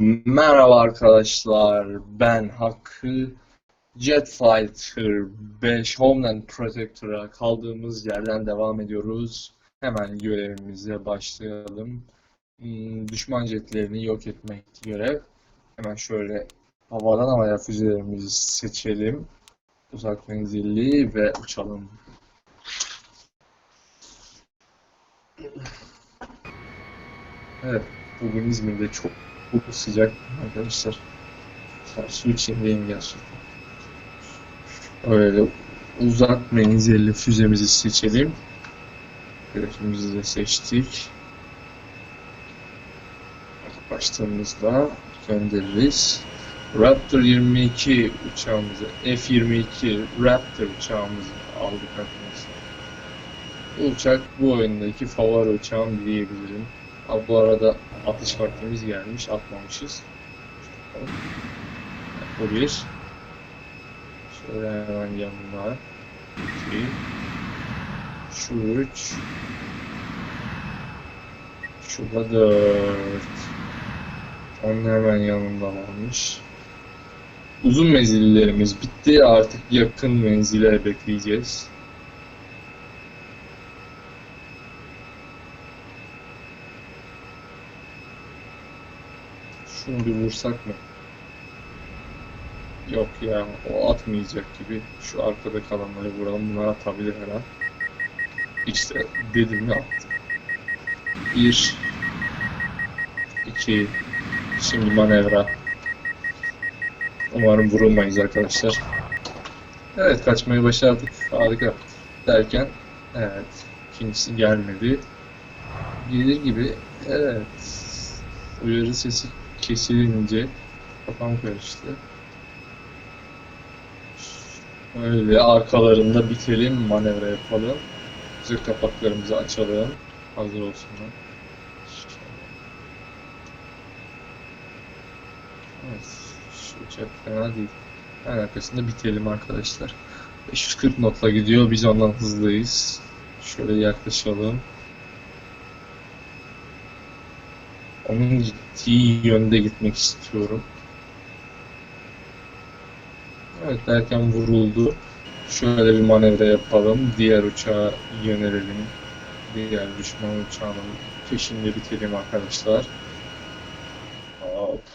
Merhaba arkadaşlar, ben Hakkı. Jet Fighter 5 Homeland Protector'a kaldığımız yerden devam ediyoruz. Hemen görevimize başlayalım. Hmm, Düşman jetlerini yok etmek görev. Hemen şöyle havadan havaya füzelerimizi seçelim. Uzak menzilli ve uçalım. Evet, bugün İzmir'de çok çok sıcak arkadaşlar. Su içindeyim gerçekten. Öyle uzak menzilli füzemizi seçelim. Hedefimizi de seçtik. Başladığımızda göndeririz. Raptor 22 uçağımızı, F-22 Raptor uçağımızı aldık arkadaşlar. Bu uçak bu oyundaki favori uçağım diyebilirim. Ha, bu arada atış vaktimiz gelmiş, atmamışız. Bu bir. Şöyle hemen yanına. İki. Şu üç. Şu da dört. Onun hemen yanında varmış. Uzun menzillerimiz bitti. Artık yakın menzile bekleyeceğiz. Şunu bir vursak mı? Yok ya, o atmayacak gibi. Şu arkada kalanları vuralım. Bunlar atabilir her an. İşte dedim ya attı. Bir, iki, şimdi manevra. Umarım vurulmayız arkadaşlar. Evet, kaçmayı başardık. Harika. Derken, evet, ikincisi gelmedi. Gelir gibi, evet. Uyarı sesi kesilince kafam karıştı. Öyle arkalarında bitelim, manevra yapalım. Zırh kapaklarımızı açalım. Hazır olsunlar. Evet, şu uçak fena değil. En arkasında bitelim arkadaşlar. 540 notla gidiyor, biz ondan hızlıyız. Şöyle yaklaşalım. Onun gittiği yönde gitmek istiyorum. Evet derken vuruldu. Şöyle bir manevra yapalım. Diğer uçağa yönelelim. Diğer düşman uçağının peşinde bitelim arkadaşlar. Hop.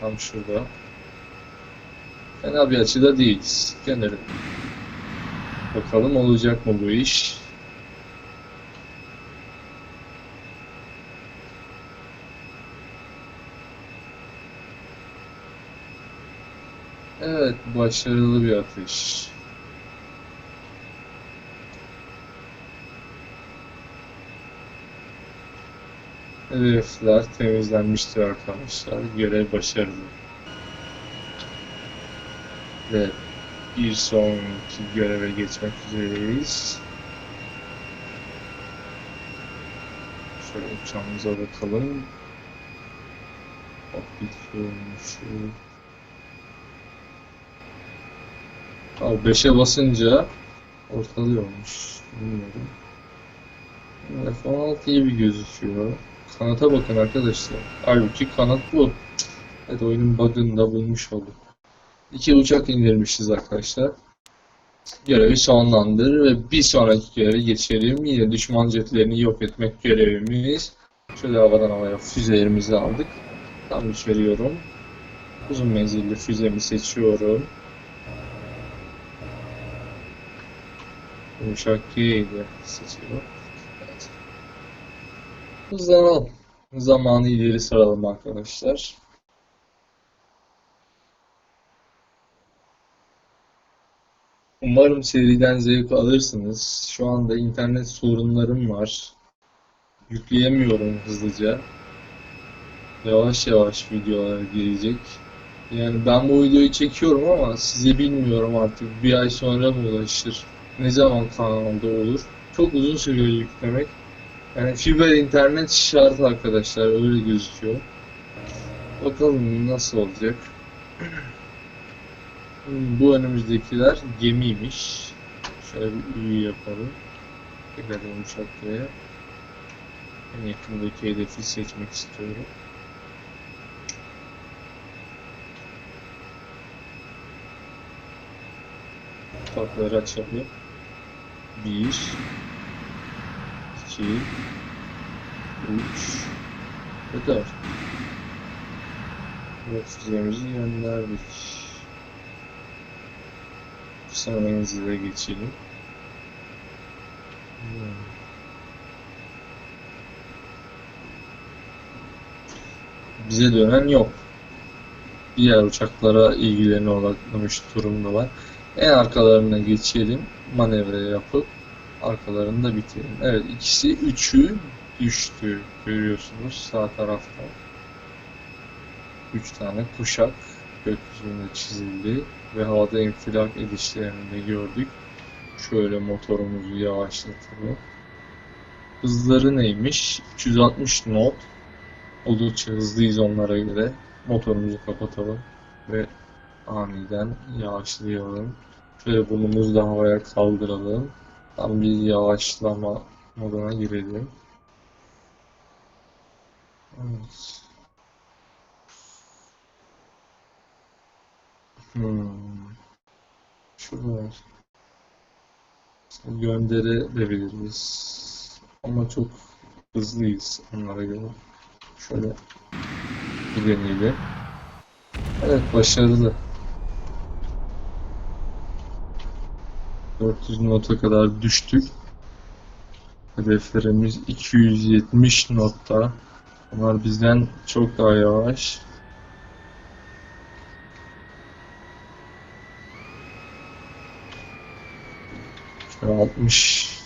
Tam şurada. Fena bir açıda değiliz. Gelelim. Bakalım olacak mı bu iş? Evet, başarılı bir atış. Hedefler temizlenmiştir arkadaşlar. Görev başarılı. Ve bir sonraki göreve geçmek üzereyiz. Şöyle uçağımıza bakalım. Cockpit görünüşü. Abi 5'e basınca ortalıyormuş. Bilmiyorum. F-16 iyi bir gözüküyor. Kanata bakın arkadaşlar. Halbuki kanat bu. Evet oyunun bug'ını da bulmuş olduk. İki uçak indirmişiz arkadaşlar. Görevi sonlandır ve bir sonraki göreve geçelim. Yine düşman jetlerini yok etmek görevimiz. Şöyle havadan havaya füzelerimizi aldık. Tam üç veriyorum. Uzun menzilli füzemi seçiyorum. Yumuşak G ile seçiyorum. Evet. Hızlanalım. Zamanı ileri saralım arkadaşlar. Umarım seriden zevk alırsınız. Şu anda internet sorunlarım var. Yükleyemiyorum hızlıca. Yavaş yavaş videolar gelecek. Yani ben bu videoyu çekiyorum ama size bilmiyorum artık bir ay sonra mı ulaşır? Ne zaman kanalda olur? Çok uzun sürüyor yüklemek. Yani fiber internet şart arkadaşlar öyle gözüküyor. Bakalım nasıl olacak. Hmm, Bu önümüzdekiler gemiymiş. Şöyle bir Ü yapalım. Tekrar yumuşatmaya. En yakındaki hedefi seçmek istiyorum. Farkları açalım. 1 2 3 ve 4 Evet, füzemizi. Kısa menzile geçelim. Bize dönen yok. Diğer uçaklara ilgilerini odaklamış durumdalar. En arkalarına geçelim. Manevra yapıp arkalarını da bitirelim. Evet ikisi üçü düştü. Görüyorsunuz sağ tarafta. Üç tane kuşak gökyüzünde çizildi ve havada infilak edişlerini de gördük. Şöyle motorumuzu yavaşlatalım. Hızları neymiş? 360 knot. Oldukça hızlıyız onlara göre. Motorumuzu kapatalım ve aniden yavaşlayalım. Şöyle burnumuzu da havaya kaldıralım. Tam bir yavaşlama moduna girelim. Evet. Hmm. Şurada gönderebiliriz. Ama çok hızlıyız onlara göre. Şöyle bir deneyelim. Evet başarılı. 400 nota kadar düştük. Hedeflerimiz 270 notta. Onlar bizden çok daha yavaş. 60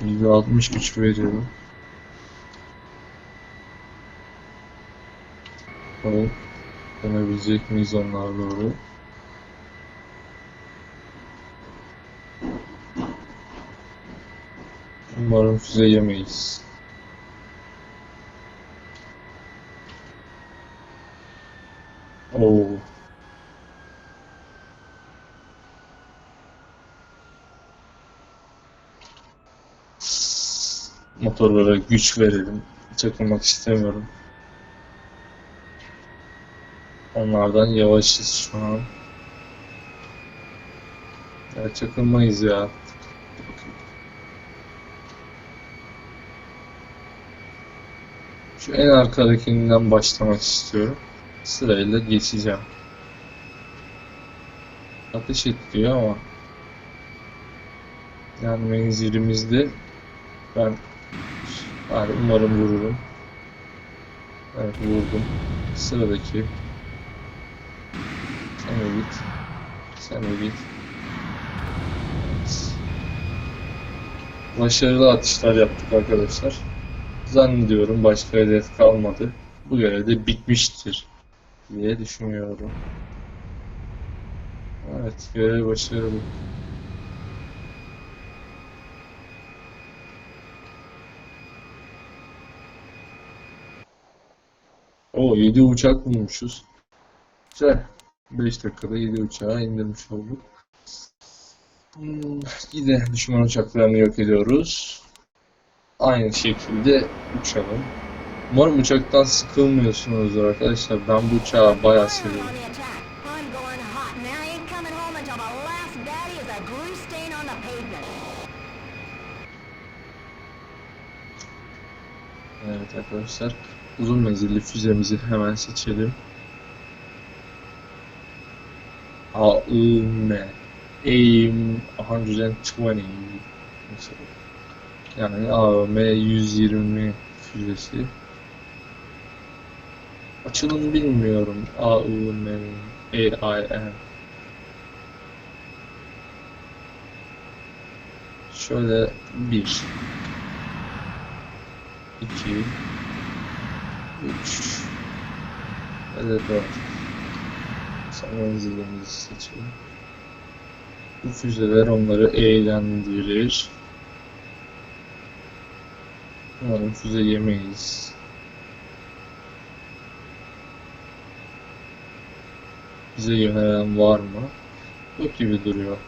%60 güç veriyorum. Bakalım dönebilecek miyiz onlara doğru? Umarım füze yemeyiz. Oo. Motorlara güç verelim. Çakılmak istemiyorum. Onlardan yavaşız şu an. Ya çakılmayız ya. Şu en arkadakinden başlamak istiyorum. Sırayla geçeceğim. Ateş et diyor ama yani menzilimizde ben yani umarım vururum. Evet vurdum. Sıradaki sen git. Sen git. Evet. Başarılı atışlar yaptık arkadaşlar. Zannediyorum başka hedef kalmadı. Bu görev de bitmiştir diye düşünüyorum. Evet, görev başarılı. O 7 uçak bulmuşuz. Güzel. 5 dakikada 7 uçağı indirmiş olduk. Hmm, yine düşman uçaklarını yok ediyoruz. Aynı şekilde uçalım. Umarım uçaktan sıkılmıyorsunuzdur arkadaşlar. Ben bu uçağı bayağı seviyorum. Evet arkadaşlar. Uzun menzilli füzemizi hemen seçelim. AIM AIM 120 mesela. Yani AIM 120 füzesi. Açılım bilmiyorum. AIM AIM Şöyle bir 2 3 ve de 4 Sonra menzilimizi seçelim. Bu füzeler onları eğlendirir. Umarım füze yemeyiz. Bize yönelen var mı? Yok gibi duruyor.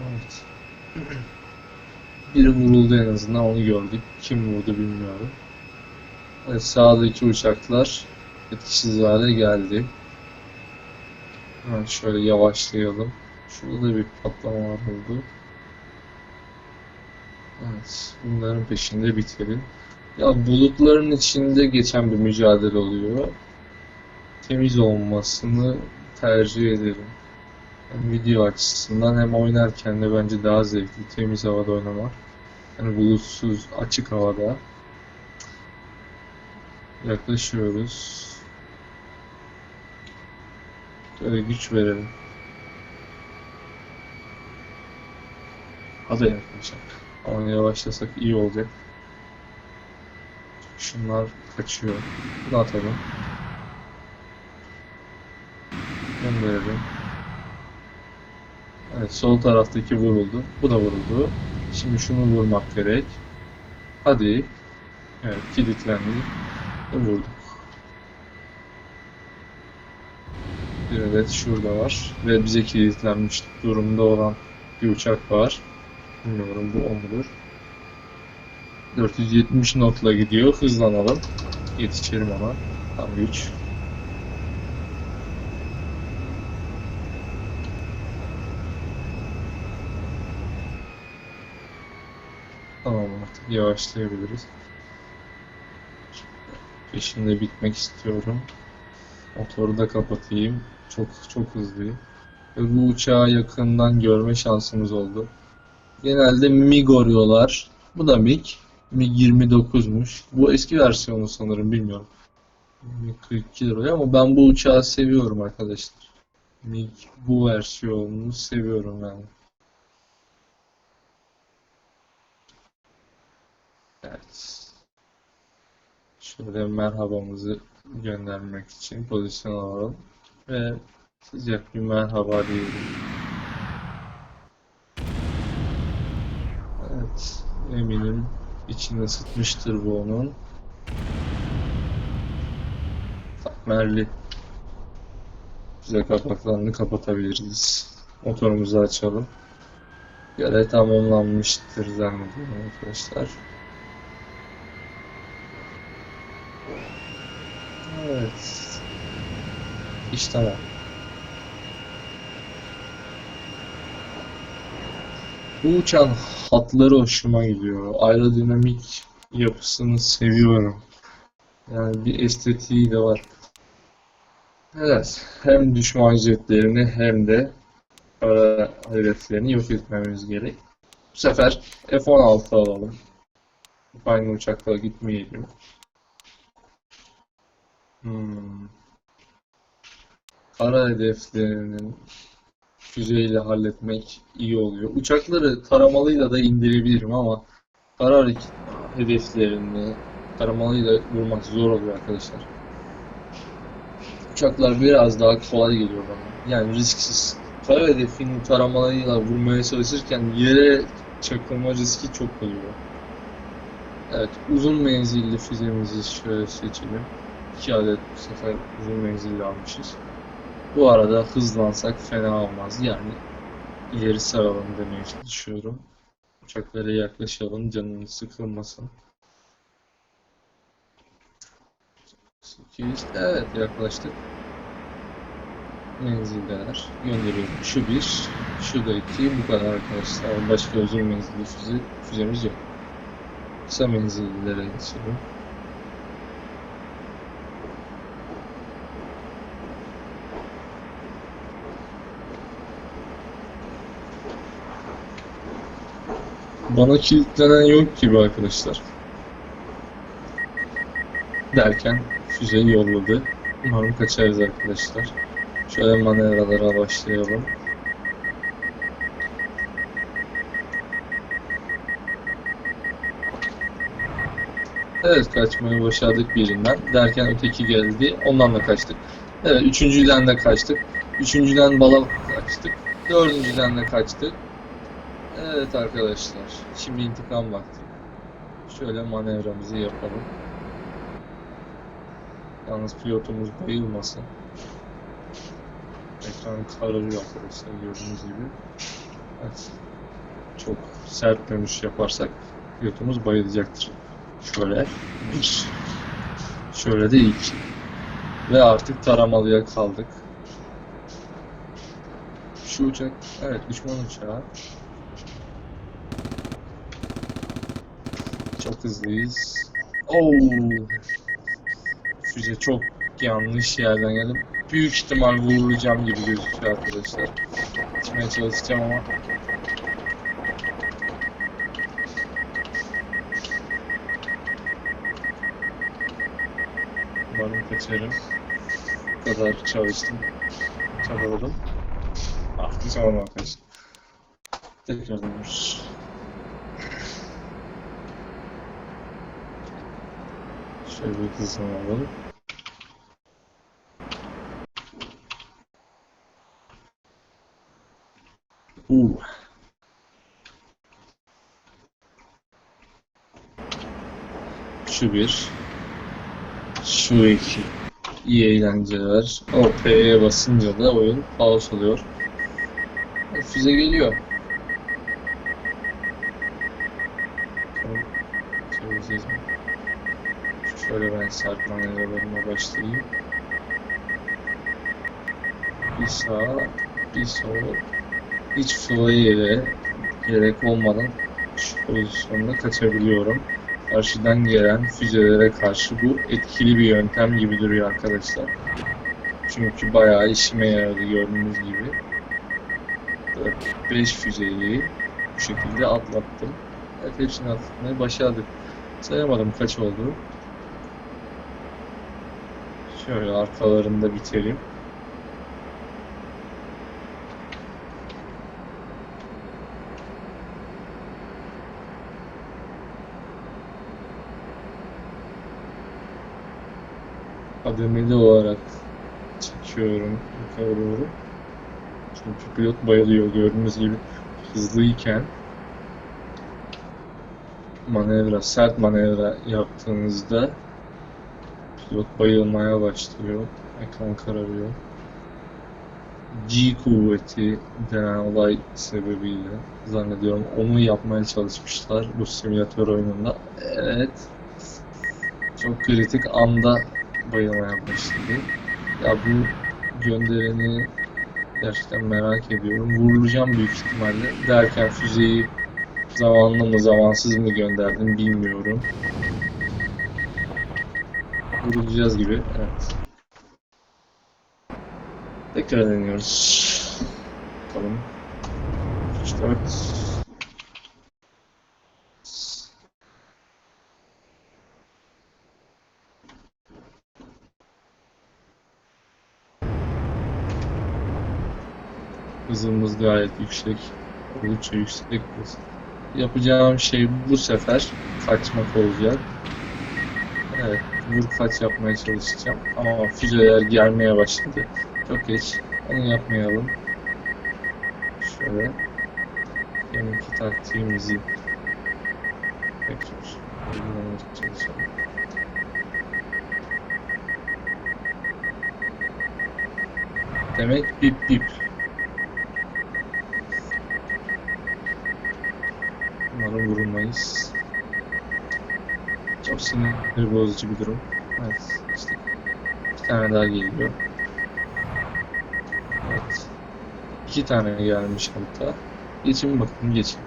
Evet. Biri vuruldu en azından onu gördük. Kim vurdu bilmiyorum. Evet, sağdaki uçaklar etkisiz hale geldi. Hemen şöyle yavaşlayalım. Şurada da bir patlama oldu. Evet, bunların peşinde bitelim. Ya bulutların içinde geçen bir mücadele oluyor. Temiz olmasını tercih ederim. Hem video açısından hem oynarken de bence daha zevkli. Temiz havada oynamak. Yani bulutsuz, açık havada. Yaklaşıyoruz. Böyle güç verelim. Hadi yaklaşalım. Ama yavaşlasak iyi olacak. Şunlar kaçıyor. Bunu atalım. Gönderelim. Evet, sol taraftaki vuruldu. Bu da vuruldu. Şimdi şunu vurmak gerek. Hadi. Evet, kilitlendi. Vurduk. Adet şurada var. Ve bize kilitlenmiş durumda olan bir uçak var. Bilmiyorum bu o mudur? 470 notla gidiyor. Hızlanalım. Yetişelim ona. Tam güç. Tamam artık yavaşlayabiliriz. Peşinde bitmek istiyorum. Motoru da kapatayım. Çok çok hızlıyım. Ve bu uçağı yakından görme şansımız oldu. Genelde MiG arıyorlar. Bu da MiG. MiG-29'muş. Bu eski versiyonu sanırım bilmiyorum. MiG-42 lira ama ben bu uçağı seviyorum arkadaşlar. MiG bu versiyonunu seviyorum yani. Evet. Şöyle merhabamızı göndermek için pozisyon alalım ve sıcak bir merhaba diyelim. Evet, eminim içini ısıtmıştır bu onun. Takmerli. Bize kapaklarını kapatabiliriz. Motorumuzu açalım. Görev tamamlanmıştır zannediyorum arkadaşlar. Evet. İş tamam. Bu uçağın hatları hoşuma gidiyor. Aerodinamik yapısını seviyorum. Yani bir estetiği de var. Evet. Hem düşman jetlerini hem de kara hedeflerini yok etmemiz gerek. Bu sefer F-16 alalım. Aynı uçakla gitmeyelim. Hmm. Kara hedeflerinin füzeyle halletmek iyi oluyor. Uçakları taramalıyla da indirebilirim ama kara hedeflerini taramalıyla vurmak zor oluyor arkadaşlar. Uçaklar biraz daha kolay geliyor bana. Yani risksiz. Kara hedefini taramalıyla vurmaya çalışırken yere çakılma riski çok oluyor. Evet, uzun menzilli füzemizi şöyle seçelim. 2 adet bu sefer uzun menzilli almışız. Bu arada hızlansak fena olmaz. Yani ileri saralım demeye çalışıyorum. Uçaklara yaklaşalım, canımız sıkılmasın. 800, evet yaklaştık. Menzildeler. Gönderiyorum. Şu bir, şu da iki. Bu kadar arkadaşlar. Başka uzun menzilli füze, füzemiz yok. Kısa menzillilere geçelim. Bana kilitlenen yok gibi arkadaşlar. Derken füzeyi yolladı. Umarım kaçarız arkadaşlar. Şöyle manevralara başlayalım. Evet kaçmayı başardık birinden. Derken öteki geldi. Ondan da kaçtık. Evet üçüncüden de kaçtık. Üçüncüden bala kaçtık. Dördüncüden de kaçtık. Evet arkadaşlar. Şimdi intikam vakti. Şöyle manevramızı yapalım. Yalnız pilotumuz bayılmasın. Ekran kararıyor arkadaşlar gördüğünüz gibi. Evet. çok sert dönüş yaparsak pilotumuz bayılacaktır. Şöyle bir, şöyle de iki. Ve artık taramalıya kaldık. Şu uçak, evet düşman uçağı. Çok hızlıyız. Oo. Füze çok yanlış yerden geldi. Büyük ihtimal vurulacağım gibi gözüküyor arkadaşlar. Gitmeye çalışacağım ama Umarım kaçarım. Bu kadar çalıştım. Çabaladım. Artık sonra arkadaşlar. Tekrar dönüyoruz. Şöyle hızını alalım. Uh. Şu bir. Şu iki. İyi eğlenceler. O P'ye basınca da oyun pause oluyor. Füze geliyor. Şöyle ben sert manevralarıma başlayayım. Bir sağ, bir sol. Hiç fly'e gerek olmadan şu pozisyonda kaçabiliyorum. Karşıdan gelen füzelere karşı bu etkili bir yöntem gibi duruyor arkadaşlar. Çünkü bayağı işime yaradı gördüğünüz gibi. 5 füzeyi bu şekilde atlattım. Evet hepsini atlatmayı başardık. Sayamadım kaç oldu. Şöyle arkalarında bitelim. kademeli olarak çekiyorum yukarı doğru. Çünkü pilot bayılıyor gördüğünüz gibi hızlıyken manevra, sert manevra yaptığınızda pilot bayılmaya başlıyor. Ekran kararıyor. G kuvveti denen olay sebebiyle zannediyorum onu yapmaya çalışmışlar bu simülatör oyununda. Evet. Çok kritik anda bayılmaya başladı. Ya bu göndereni gerçekten merak ediyorum. Vurulacağım büyük ihtimalle. Derken füzeyi zamanlı mı zamansız mı gönderdim bilmiyorum. Vurulacağız gibi. Evet. Tekrar deniyoruz. Bakalım. 3 4 Hızımız gayet yüksek. Oldukça yüksek. Yapacağım şey bu sefer kaçmak olacak. Evet, vur kaç yapmaya çalışacağım. Ama füzeler gelmeye başladı. Çok geç. Onu yapmayalım. Şöyle. Deminki taktiğimizi tekrar uygulamaya çalışalım. Demek bip bip. Umarım vurulmayız. Çok sinir bozucu bir durum. Evet, işte bir tane daha geliyor. Evet. İki tane gelmiş hatta. Geçin bakın, geçin.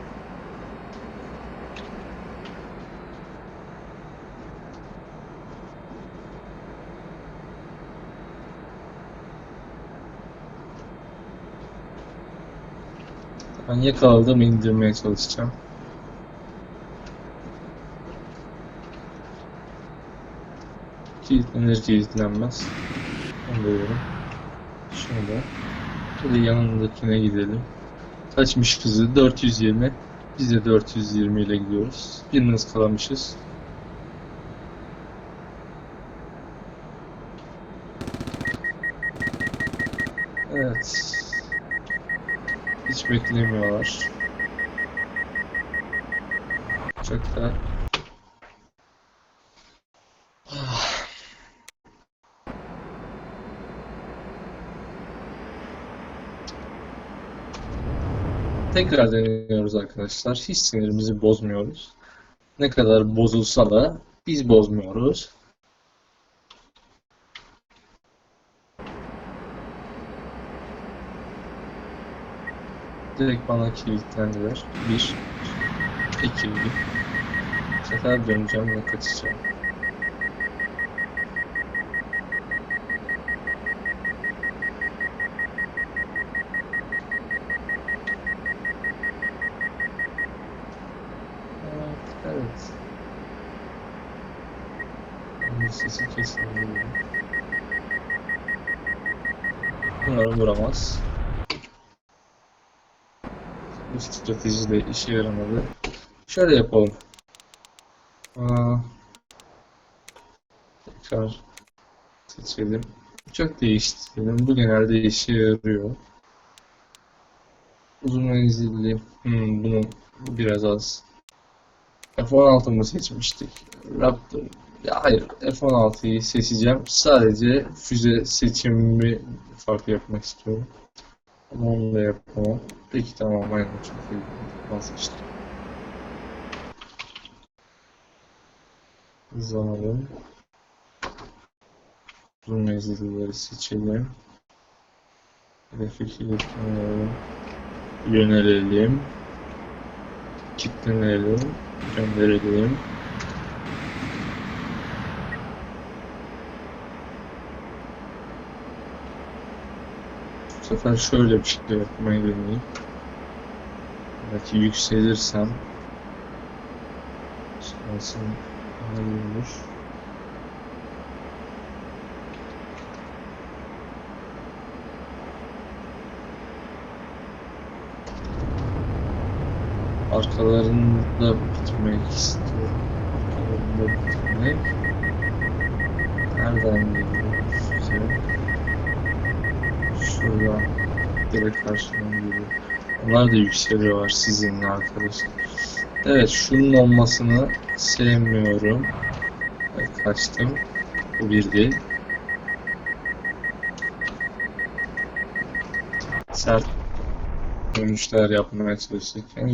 Ben yakaladığımı indirmeye çalışacağım. Kilitlenir kilitlenmez. Onu da diyorum. Şöyle. Şöyle yanındakine gidelim. Kaçmış hızı? 420. Biz de 420 ile gidiyoruz. Bir hız kalamışız. Evet. Hiç beklemiyorlar. Uçakta Tekrar deniyoruz arkadaşlar. Hiç sinirimizi bozmuyoruz. Ne kadar bozulsa da biz bozmuyoruz. Direkt bana kilitlendiler. Bir, iki, bu sefer döneceğim ve kaçacağım. Evet, evet. Sesi kesildi. Umarım vuramaz. Bu strateji de işe yaramadı. Şöyle yapalım. Aa, tekrar seçelim. Uçak değiştirelim. Bu genelde işe yarıyor. Uzun menzilli. Hmm, bunun biraz az. F-16 mı seçmiştik? Raptor. Ya hayır, F-16'yı seçeceğim. Sadece füze seçimimi farklı yapmak istiyorum. Ama onu da yapamam. Peki tamam, aynen çok iyi. Vazgeçtim. Hızlanalım. Uzun menzilleri seçelim. Hedefi kilitleyelim. Yönelelim. Kilitlenelim. Gönderelim. Sefer şöyle bir şey yapmayı deneyeyim. Belki yükselirsem şansım olur. Arkalarında bitmek istiyorum. Arkalarında bitmek. Nereden geliyor Şuradan direkt karşıdan geliyor. Onlar da yükseliyorlar sizinle arkadaşlar. Evet şunun olmasını sevmiyorum. Evet, kaçtım. Bu bir değil. Sert dönüşler yapmaya çalışırken